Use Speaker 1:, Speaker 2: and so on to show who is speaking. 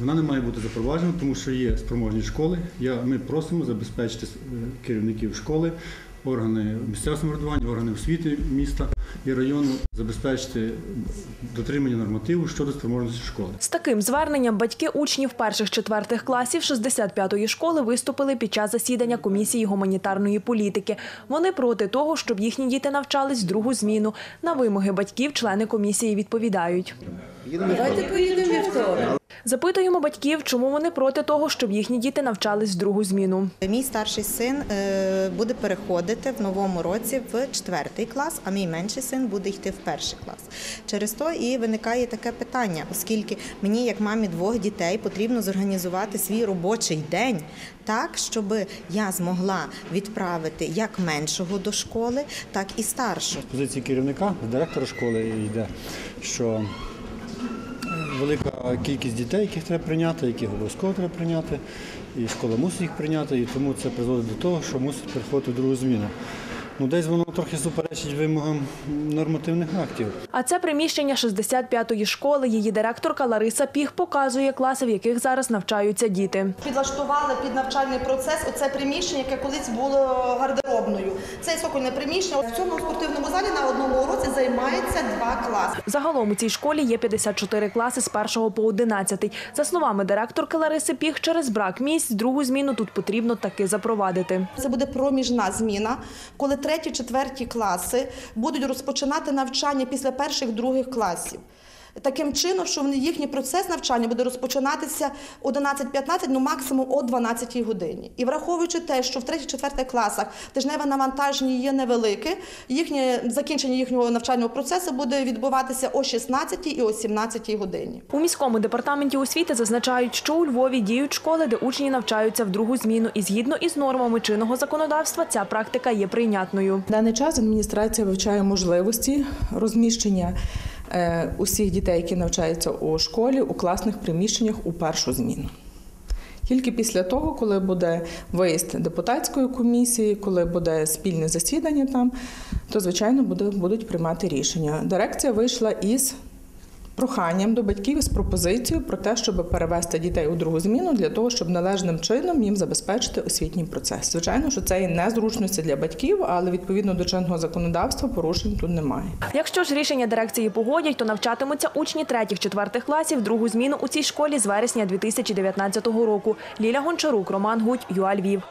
Speaker 1: Вона не має бути запроваджена, тому що є спроможні школи. Я, ми просимо забезпечити е, керівників школи, органи місцевого самоврядування, органи освіти міста і району забезпечити дотримання нормативу щодо спроможності школи.
Speaker 2: З таким зверненням батьки учнів перших-четвертих класів 65-ї школи виступили під час засідання комісії гуманітарної політики. Вони проти того, щоб їхні діти навчались в другу зміну. На вимоги батьків члени комісії відповідають.
Speaker 3: Давайте поїдемо вівторок.
Speaker 2: Запитуємо батьків, чому вони проти того, щоб їхні діти навчались в другу зміну.
Speaker 4: Мій старший син е, буде переходити в новому році в четвертий клас, а мій менший син буде йти в перший клас. Через то і виникає таке питання, оскільки мені, як мамі двох дітей, потрібно зорганізувати свій робочий день так, щоб я змогла відправити як меншого до школи, так і старшого.
Speaker 1: Позиції керівника, директора школи йде, що велика кількість дітей, яких треба прийняти, яких обов'язково треба прийняти, і школа мусить їх прийняти, і тому це призводить до того, що мусить переходити в другу зміну. Ну, десь воно трохи суперечить вимогам нормативних актів.
Speaker 2: А це приміщення 65-ї школи. Її директорка Лариса Піх показує класи, в яких зараз навчаються діти.
Speaker 5: Підлаштували під навчальний процес оце приміщення, яке колись було гардеробною. Це цокольне приміщення. В цьому спортивному залі на одному уроці займається два класи.
Speaker 2: Загалом у цій школі є 54 класи з 1 по 11. За словами директорки Лариси Піх, через брак місць другу зміну тут потрібно таки запровадити.
Speaker 5: Це буде проміжна зміна, коли треті, четверті класи будуть розпочинати навчання після перших других класів. Таким чином, що вони- їхній процес навчання буде розпочинатися 11-15, ну максимум о 12 годині. І враховуючи те, що в 3-4 класах тижневе навантаження є невелике, їхнє закінчення їхнього навчального процесу буде відбуватися о 16 і о 17 годині.
Speaker 2: У міському департаменті освіти зазначають, що у Львові діють школи, де учні навчаються в другу зміну, і згідно із нормами чинного законодавства ця практика є прийнятною.
Speaker 6: В даний час адміністрація вивчає можливості розміщення усіх дітей, які навчаються у школі, у класних приміщеннях у першу зміну. Тільки після того, коли буде виїзд депутатської комісії, коли буде спільне засідання там, то звичайно буде, будуть приймати рішення. Дирекція вийшла із проханням до батьків з пропозицією про те, щоб перевести дітей у другу зміну для того, щоб належним чином їм забезпечити освітній процес. Звичайно, що це є незручності для батьків, але відповідно до чинного законодавства порушень тут немає.
Speaker 2: Якщо ж рішення дирекції погодять, то навчатимуться учні третіх-четвертих класів другу зміну у цій школі з вересня 2019 року. Ліля Гончарук, Роман Гудь, ЮА Львів.